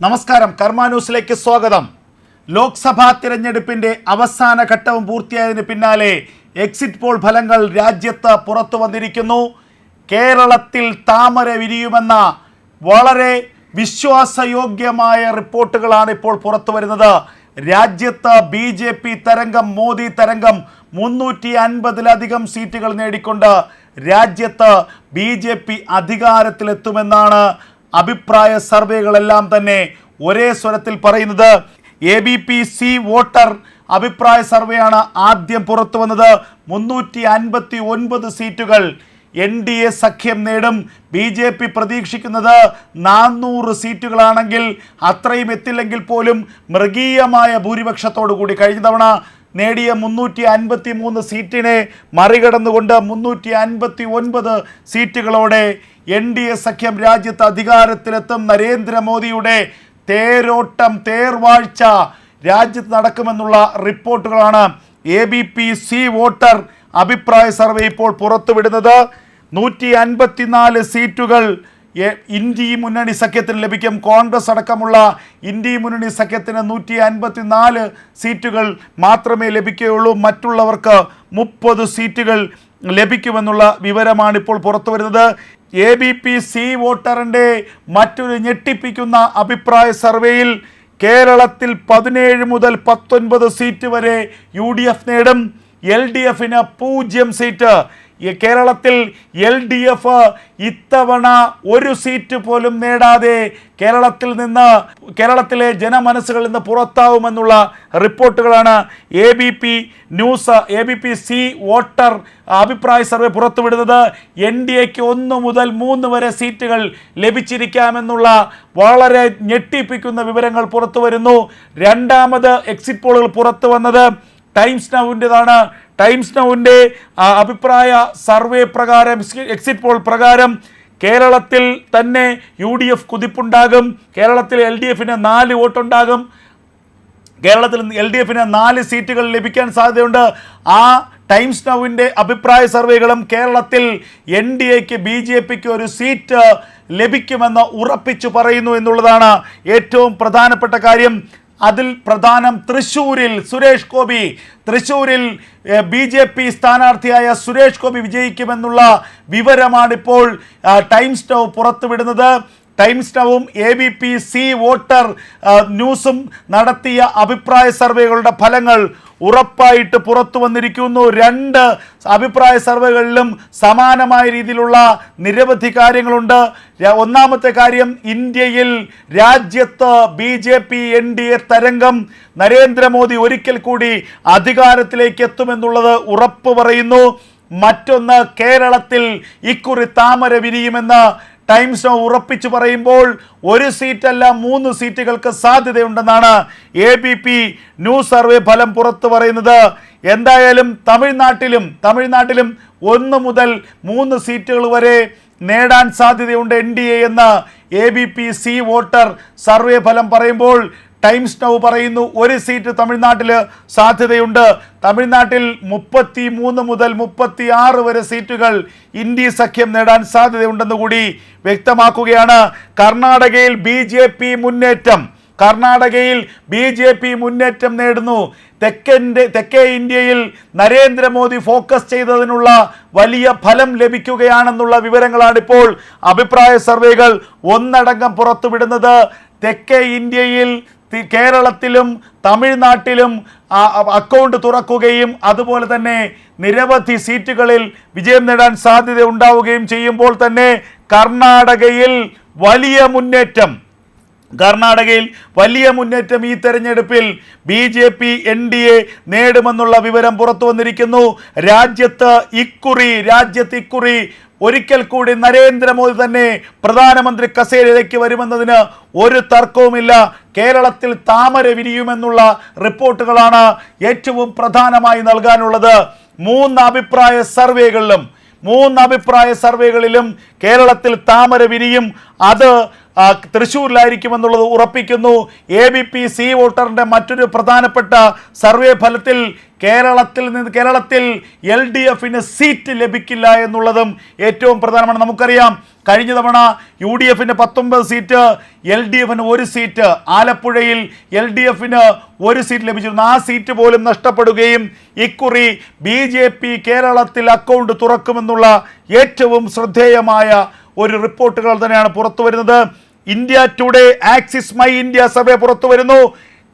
നമസ്കാരം. കർമ്മ ന്യൂസിലേക്ക് സ്വാഗതം. ലോക്സഭാ തിരഞ്ഞെടുപ്പിന്റെ അവസാന ഘട്ടവും പൂർത്തിയായതിന് പിന്നാലെ എക്സിറ്റ് പോൾ ഫലങ്ങൾ രാജ്യത്ത് പുറത്തു വന്നിരിക്കുന്നു. കേരളത്തിൽ താമര വിരിയുമെന്ന വളരെ വിശ്വാസയോഗ്യമായ റിപ്പോർട്ടുകളാണ് ഇപ്പോൾ പുറത്തു വരുന്നത്. രാജ്യത്ത് ബി ജെ പി തരംഗം മോദി തരംഗം മുന്നൂറ്റി അൻപതിലധികം സീറ്റുകൾ നേടിക്കൊണ്ട് രാജ്യത്ത് ബി ജെ പി അധികാരത്തിലെത്തുമെന്നാണ് അഭിപ്രായ സർവേകളെല്ലാം തന്നെ ഒരേ സ്വരത്തിൽ പറയുന്നത്. A B P C voter അഭിപ്രായ സർവേയാണ് ആദ്യം പുറത്തു വന്നത്. മുന്നൂറ്റി അൻപത്തി ഒൻപത് സീറ്റുകൾ എൻ ഡി എ സഖ്യം നേടും. ബി ജെ പി പ്രതീക്ഷിക്കുന്നത് നാനൂറ് സീറ്റുകളാണെങ്കിൽ അത്രയും എത്തില്ലെങ്കിൽ പോലും മൃഗീയമായ ഭൂരിപക്ഷത്തോടു കൂടി കഴിഞ്ഞ തവണ നേടിയ മുന്നൂറ്റി അൻപത്തി മൂന്ന് സീറ്റിനെ മറികടന്നുകൊണ്ട് മുന്നൂറ്റി അൻപത്തി ഒൻപത് സീറ്റുകളോടെ എൻ ഡി എ സഖ്യം രാജ്യത്ത് അധികാരത്തിലെത്തും നരേന്ദ്രമോദിയുടെ തേരോട്ടം തേർവാഴ്ച രാജ്യത്ത് നടക്കുമെന്നുള്ള റിപ്പോർട്ടുകളാണ് A B P C voter അഭിപ്രായ സർവേ ഇപ്പോൾ പുറത്തുവിടുന്നത്. നൂറ്റി അൻപത്തിനാല് സീറ്റുകൾ ഇന്ത്യ മുന്നണി സഖ്യത്തിന് ലഭിക്കും. കോൺഗ്രസ് അടക്കമുള്ള ഇന്ത്യ മുന്നണി സഖ്യത്തിന് നൂറ്റി അൻപത്തിനാല് സീറ്റുകൾ മാത്രമേ ലഭിക്കുകയുള്ളൂ. മറ്റുള്ളവർക്ക് മുപ്പത് സീറ്റുകൾ ലഭിക്കുമെന്നുള്ള വിവരമാണ് ഇപ്പോൾ പുറത്തു വരുന്നത് എ ബി പി സി വോട്ടറിന്റെ മറ്റൊരു ഞെട്ടിപ്പിക്കുന്ന അഭിപ്രായ സർവേയിൽ കേരളത്തിൽ പതിനേഴ് മുതൽ പത്തൊൻപത് സീറ്റ് വരെ യു ഡി എഫ് നേടും. എൽ ഡി എഫിന് പൂജ്യം സീറ്റ്. കേരളത്തിൽ എൽ ഡി എഫ് ഇത്തവണ ഒരു സീറ്റ് പോലും നേടാതെ കേരളത്തിൽ നിന്ന് കേരളത്തിലെ ജനമനസ്സുകളിൽ നിന്ന് പുറത്താവുമെന്നുള്ള റിപ്പോർട്ടുകളാണ് A B P news A B P C voter അഭിപ്രായ സർവേ പുറത്തുവിടുന്നത്. എൻ ഡി എക്ക് ഒന്ന് മുതൽ മൂന്ന് വരെ സീറ്റുകൾ ലഭിച്ചിരിക്കാമെന്നുള്ള വളരെ ഞെട്ടിപ്പിക്കുന്ന വിവരങ്ങൾ പുറത്തു വരുന്നു രണ്ടാമത് എക്സിറ്റ് പോളുകൾ പുറത്തു വന്നത് ടൈംസ് നൗവിന്റെതാണ് ടൈംസ് നൗവിന്റെ അഭിപ്രായ സർവേ പ്രകാരം എക്സിറ്റ് പോൾ പ്രകാരം കേരളത്തിൽ തന്നെ യു ഡി എഫ് കുതിപ്പുണ്ടാകും. കേരളത്തിൽ എൽ ഡി എഫിന് നാല് വോട്ടുണ്ടാകും. കേരളത്തിൽ എൽ ഡി എഫിന് നാല് സീറ്റുകൾ ലഭിക്കാൻ സാധ്യതയുണ്ട്. ആ ടൈംസ് നൗവിന്റെ അഭിപ്രായ സർവേകളും കേരളത്തിൽ എൻ ഡി എക്ക് ബി ജെ പിക്ക് ഒരു സീറ്റ് ലഭിക്കുമെന്ന് ഉറപ്പിച്ചു പറയുന്നു എന്നുള്ളതാണ് ഏറ്റവും പ്രധാനപ്പെട്ട കാര്യം. അതിൽ പ്രധാനം തൃശ്ശൂരിൽ സുരേഷ് ഗോപി. തൃശ്ശൂരിൽ ബി ജെ പി സ്ഥാനാർത്ഥിയായ സുരേഷ് ഗോപി വിജയിക്കുമെന്നുള്ള വിവരമാണിപ്പോൾ ടൈംസ് നൗ പുറത്തുവിടുന്നത്. Times നവും A B P C voter ന്യൂസും നടത്തിയ അഭിപ്രായ സർവേകളുടെ ഫലങ്ങൾ ഉറപ്പായിട്ട് പുറത്തു വന്നിരിക്കുന്നു. രണ്ട് അഭിപ്രായ സർവേകളിലും സമാനമായ രീതിയിലുള്ള നിരവധി കാര്യങ്ങളുണ്ട്. ഒന്നാമത്തെ കാര്യം ഇന്ത്യയിൽ രാജ്യത്ത് B J P N D A തരംഗം നരേന്ദ്രമോദി ഒരിക്കൽ കൂടി അധികാരത്തിലേക്ക് എത്തുമെന്നുള്ളത് ഉറപ്പ് പറയുന്നു. മറ്റൊന്ന് കേരളത്തിൽ ഇക്കുറി താമര വിരിയുമെന്ന് ടൈംസ് നോ ഉറപ്പിച്ചു പറയുമ്പോൾ ഒരു സീറ്റല്ല മൂന്ന് സീറ്റുകൾക്ക് സാധ്യതയുണ്ടെന്നാണ് A B P news survey ഫലം പുറത്തു പറയുന്നത്. എന്തായാലും തമിഴ്നാട്ടിലും തമിഴ്നാട്ടിലും ഒന്ന് മുതൽ മൂന്ന് സീറ്റുകൾ വരെ നേടാൻ സാധ്യതയുണ്ട് എൻ ഡി എ എന്ന് A B P C voter survey ഫലം പറയുമ്പോൾ ടൈംസ് നൗ പറയുന്നു ഒരു സീറ്റ് തമിഴ്നാട്ടിൽ സാധ്യതയുണ്ട്. തമിഴ്നാട്ടിൽ മുപ്പത്തി മൂന്ന് മുതൽ മുപ്പത്തി ആറ് വരെ സീറ്റുകൾ ഇന്ത്യ സഖ്യം നേടാൻ സാധ്യതയുണ്ടെന്ന് കൂടി വ്യക്തമാക്കുകയാണ്. കർണാടകയിൽ ബി ജെ പി മുന്നേറ്റം. കർണാടകയിൽ ബി ജെ പി മുന്നേറ്റം നേടുന്നു. തെക്കന്റെ തെക്കേ ഇന്ത്യയിൽ നരേന്ദ്രമോദി ഫോക്കസ് ചെയ്തതിനുള്ള വലിയ ഫലം ലഭിക്കുകയാണെന്നുള്ള വിവരങ്ങളാണ് ഇപ്പോൾ അഭിപ്രായ സർവേകൾ ഒന്നടങ്കം പുറത്തുവിടുന്നത്. തെക്കേ ഇന്ത്യയിൽ കേരളത്തിലും തമിഴ്നാട്ടിലും അക്കൗണ്ട് തുറക്കുകയും അതുപോലെ തന്നെ നിരവധി സീറ്റുകളിൽ വിജയം നേടാൻ സാധ്യത ഉണ്ടാവുകയും ചെയ്യുമ്പോൾ തന്നെ കർണാടകയിൽ വലിയ മുന്നേറ്റം. കർണാടകയിൽ വലിയ മുന്നേറ്റം ഈ തെരഞ്ഞെടുപ്പിൽ B J P N D A നേടുമെന്നുള്ള വിവരം പുറത്തു വന്നിരിക്കുന്നു. രാജ്യത്ത് ഇക്കുറി രാജ്യത്ത് ഇക്കുറി. ഒരിക്കൽ കൂടി നരേന്ദ്രമോദി തന്നെ പ്രധാനമന്ത്രി കസേരയിലേക്ക് വരുമെന്നതിന് ഒരു തർക്കവുമില്ല. കേരളത്തിൽ താമര വിരിയുമെന്നുള്ള റിപ്പോർട്ടുകളാണ് ഏറ്റവും പ്രധാനമായി നൽകാനുള്ളത്. മൂന്ന് അഭിപ്രായ സർവേകളിലും മൂന്ന് അഭിപ്രായ സർവേകളിലും കേരളത്തിൽ താമര വിരിയും. അത് തൃശ്ശൂരിലായിരിക്കുമെന്നുള്ളത് ഉറപ്പിക്കുന്നു. എ ബി പി സി വോട്ടറിന്റെ മറ്റൊരു പ്രധാനപ്പെട്ട സർവേ ഫലത്തിൽ കേരളത്തിൽ നിന്ന് കേരളത്തിൽ എൽ ഡി എഫിന് സീറ്റ് ലഭിക്കില്ല എന്നുള്ളതും ഏറ്റവും പ്രധാനമാണ്. നമുക്കറിയാം കഴിഞ്ഞ തവണ യു ഡി എഫിന് പത്തൊമ്പത് സീറ്റ് എൽ ഡി എഫിന് ഒരു സീറ്റ് ആലപ്പുഴയിൽ എൽ ഡി എഫിന് ഒരു സീറ്റ് ലഭിച്ചിരുന്നു. ആ സീറ്റ് പോലും നഷ്ടപ്പെടുകയും ഇക്കുറി ബി ജെ പി കേരളത്തിൽ അക്കൗണ്ട് തുറക്കുമെന്നുള്ള ഏറ്റവും ശ്രദ്ധേയമായ ഒരു റിപ്പോർട്ടുകൾ തന്നെയാണ് പുറത്തു വരുന്നത് India Today Axis My India survey പുറത്തു വരുന്നു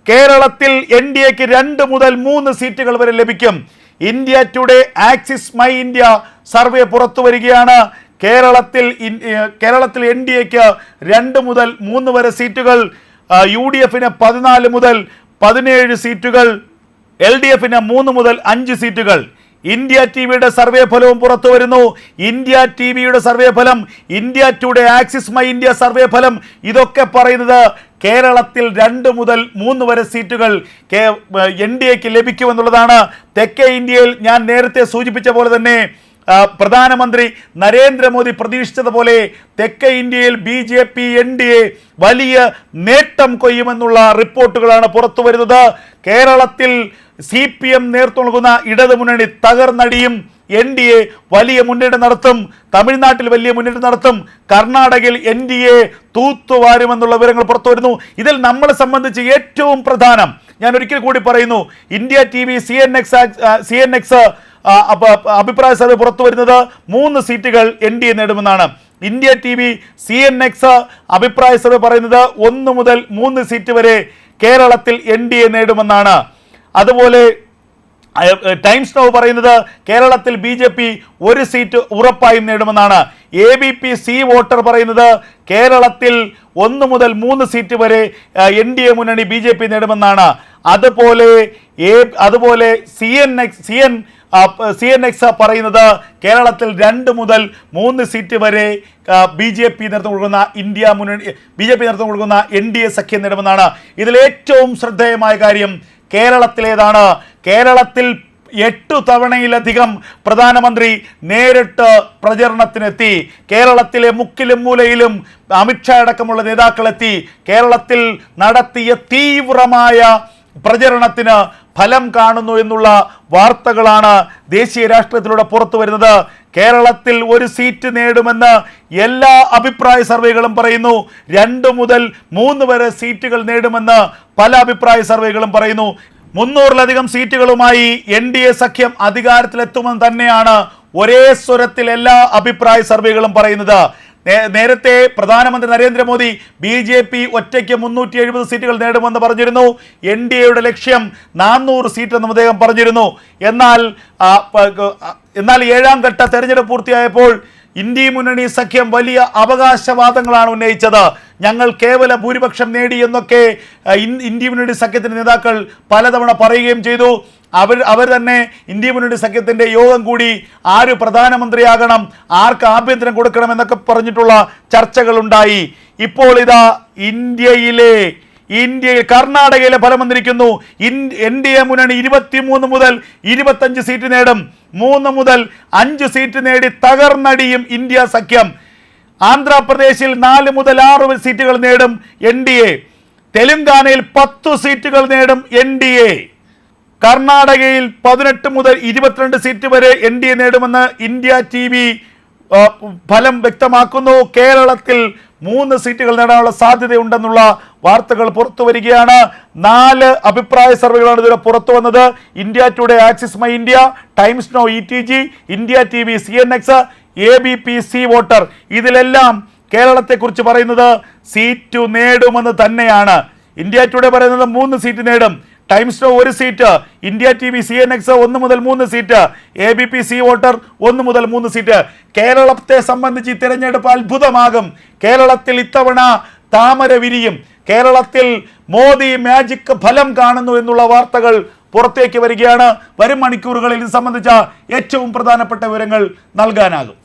കേരളത്തിൽ എൻ ഡി എക്ക് രണ്ട് മുതൽ മൂന്ന് സീറ്റുകൾ വരെ ലഭിക്കും. India Today Axis My India survey പുറത്തു വരികയാണ്. കേരളത്തിൽ കേരളത്തിൽ എൻ ഡി എക്ക് രണ്ട് മുതൽ മൂന്ന് വരെ സീറ്റുകൾ യു ഡി എഫിന് പതിനാല് മുതൽ പതിനേഴ് സീറ്റുകൾ എൽ ഡി എഫിന് മൂന്ന് മുതൽ അഞ്ച് സീറ്റുകൾ. ഇന്ത്യ ടി വിയുടെ സർവേ ഫലവും പുറത്തു വരുന്നു. ഇന്ത്യ ടി വിയുടെ സർവേ ഫലം India Today Axis My India survey ഫലം ഇതൊക്കെ പറയുന്നത് കേരളത്തിൽ രണ്ട് മുതൽ മൂന്ന് വരെ സീറ്റുകൾ കെ എൻ ഡി എക്ക് ലഭിക്കുമെന്നുള്ളതാണ് തെക്കേ ഇന്ത്യയിൽ ഞാൻ നേരത്തെ സൂചിപ്പിച്ച പോലെ തന്നെ പ്രധാനമന്ത്രി നരേന്ദ്രമോദി പ്രതീക്ഷിച്ചതുപോലെ തെക്കേ ഇന്ത്യയിൽ B J P N D A വലിയ നേട്ടം കൊയ്യുമെന്നുള്ള റിപ്പോർട്ടുകളാണ് പുറത്തു വരുന്നത്. കേരളത്തിൽ സി പി എം നേതൃത്വം നൽകുന്ന ഇടതുമുന്നണി തകർന്നടിയും എൻ ഡി എ വലിയ മുന്നേറ്റം നടത്തും തമിഴ്നാട്ടിൽ വലിയ മുന്നേറ്റം നടത്തും കർണാടകയിൽ എൻ ഡി എ തൂത്തുവാരുമെന്നുള്ള വിവരങ്ങൾ പുറത്തു വരുന്നു. ഇതിൽ നമ്മളെ സംബന്ധിച്ച് ഏറ്റവും പ്രധാനം ഞാൻ ഒരിക്കൽ കൂടി പറയുന്നു India T V C N X C N X അഭിപ്രായ സർവേ പുറത്തു വരുന്നത് മൂന്ന് സീറ്റുകൾ N D A നേടുമെന്നാണ്. India T V C N X അഭിപ്രായ സർവേ പറയുന്നത് ഒന്ന് മുതൽ മൂന്ന് സീറ്റ് വരെ കേരളത്തിൽ എൻ ഡി എ നേടുമെന്നാണ്. അതുപോലെ ടൈംസ് നൗ പറയുന്നത് കേരളത്തിൽ ബി ജെ പി ഒരു സീറ്റ് ഉറപ്പായും നേടുമെന്നാണ്. A B P C voter പറയുന്നത് കേരളത്തിൽ ഒന്ന് മുതൽ മൂന്ന് സീറ്റ് വരെ എൻ ഡി എ മുന്നണി ബി ജെ പി നേടുമെന്നാണ്. അതുപോലെ അതുപോലെ C N X C N C N X പറയുന്നത് കേരളത്തിൽ രണ്ട് മുതൽ മൂന്ന് സീറ്റ് വരെ ബി ജെ പി നേതൃത്വം കൊടുക്കുന്ന ഇന്ത്യ മുന്നണി ബി ജെ പി നേതൃത്വം കൊടുക്കുന്ന എൻ ഡി എ സഖ്യം നേടുമെന്നാണ്. ഇതിൽ ഏറ്റവും ശ്രദ്ധേയമായ കാര്യം കേരളത്തിലേതാണ്. കേരളത്തിൽ എട്ടു തവണയിലധികം പ്രധാനമന്ത്രി നേരിട്ട് പ്രചരണത്തിനെത്തി കേരളത്തിലെ മുക്കിലും മൂലയിലും അമിത്ഷാ അടക്കമുള്ള നേതാക്കളെത്തി കേരളത്തിൽ നടത്തിയ തീവ്രമായ പ്രചരണത്തിന് ഫലം കാണുന്നു എന്നുള്ള വാർത്തകളാണ് ദേശീയ രാഷ്ട്രീയത്തിലൂടെ പുറത്തു വരുന്നത്. കേരളത്തിൽ ഒരു സീറ്റ് നേടുമെന്ന് എല്ലാ അഭിപ്രായ സർവേകളും പറയുന്നു. രണ്ട് മുതൽ മൂന്ന് വരെ സീറ്റുകൾ നേടുമെന്ന് പല അഭിപ്രായ സർവേകളും പറയുന്നു. മുന്നൂറിലധികം സീറ്റുകളുമായി എൻ ഡി എ സഖ്യം അധികാരത്തിലെത്തുമെന്ന് തന്നെയാണ് ഒരേ സ്വരത്തിൽ എല്ലാ അഭിപ്രായ സർവേകളും പറയുന്നത്. നേരത്തെ പ്രധാനമന്ത്രി നരേന്ദ്രമോദി ബി ജെ പി ഒറ്റയ്ക്ക് മുന്നൂറ്റി എഴുപത് സീറ്റുകൾ നേടുമെന്ന് പറഞ്ഞിരുന്നു. എൻ ഡി എയുടെ ലക്ഷ്യം നാനൂറ് സീറ്റ് എന്നും അദ്ദേഹം പറഞ്ഞിരുന്നു. എന്നാൽ എന്നാൽ ഏഴാം ഘട്ട തെരഞ്ഞെടുപ്പ് പൂർത്തിയായപ്പോൾ ഇന്ത്യ മുന്നണി സഖ്യം വലിയ അവകാശവാദങ്ങളാണ് ഉന്നയിച്ചത്. ഞങ്ങൾ കേവല ഭൂരിപക്ഷം നേടി എന്നൊക്കെ ഇന്ത്യ മുന്നണി സഖ്യത്തിന്റെ നേതാക്കൾ പലതവണ പറയുകയും ചെയ്തു. അവർ അവർ തന്നെ ഇന്ത്യ മുന്നണി സഖ്യത്തിന്റെ യോഗം കൂടി ആര് പ്രധാനമന്ത്രിയാകണം ആർക്ക് ആഭ്യന്തരം കൊടുക്കണം എന്നൊക്കെ പറഞ്ഞിട്ടുള്ള ചർച്ചകളുണ്ടായി ഇപ്പോൾ ഇതാ ഇന്ത്യയിലെ ഇന്ത്യയിൽ കർണാടകയിലെ ഫലം വന്നിരിക്കുന്നു. എൻ ഡി എ മുന്നണി ഇരുപത്തിമൂന്ന് മുതൽ ഇരുപത്തഞ്ച് സീറ്റ് നേടും. മൂന്ന് മുതൽ അഞ്ച് സീറ്റ് നേടി തകർന്നടിയും ഇന്ത്യ സഖ്യം. ആന്ധ്രാപ്രദേശിൽ നാല് മുതൽ ആറ് സീറ്റുകൾ നേടും എൻ ഡി എ. തെലുങ്കാനയിൽ പത്തു സീറ്റുകൾ നേടും എൻ ഡി എ. കർണാടകയിൽ പതിനെട്ട് മുതൽ ഇരുപത്തിരണ്ട് സീറ്റ് വരെ എൻ ഡി എ നേടുമെന്ന് ഇന്ത്യ ടി വി ഫലം വ്യക്തമാക്കുന്നു. കേരളത്തിൽ മൂന്ന് സീറ്റുകൾ നേടാനുള്ള സാധ്യതയുണ്ടെന്നുള്ള വാർത്തകൾ പുറത്തു വരികയാണ്. നാല് അഭിപ്രായ സർവേകളാണ് ഇതുവരെ പുറത്തു വന്നത്. India Today Axis My India Times now E T G India T V C N X A B P C voter ഇതിലെല്ലാം കേരളത്തെക്കുറിച്ച് പറയുന്നത് സീറ്റ് നേടുമെന്ന് തന്നെയാണ്. ഇന്ത്യ ടുഡേ പറയുന്നത് മൂന്ന് സീറ്റ് നേടും. ടൈംസ് നോ ഒരു seat India T V C N X ഒന്ന് മുതൽ മൂന്ന് seat A B P C voter ഒന്ന് മുതൽ മൂന്ന് സീറ്റ്. കേരളത്തെ സംബന്ധിച്ച് തിരഞ്ഞെടുപ്പ് അത്ഭുതമാകും. കേരളത്തിൽ ഇത്തവണ താമര വിരിയും. കേരളത്തിൽ മോദി മാജിക് ഫലം കാണുന്നു എന്നുള്ള വാർത്തകൾ പുറത്തേക്ക് വരികയാണ്. വരും മണിക്കൂറുകളിൽ ഇത് സംബന്ധിച്ച ഏറ്റവും പ്രധാനപ്പെട്ട വിവരങ്ങൾ നൽകാനാകും.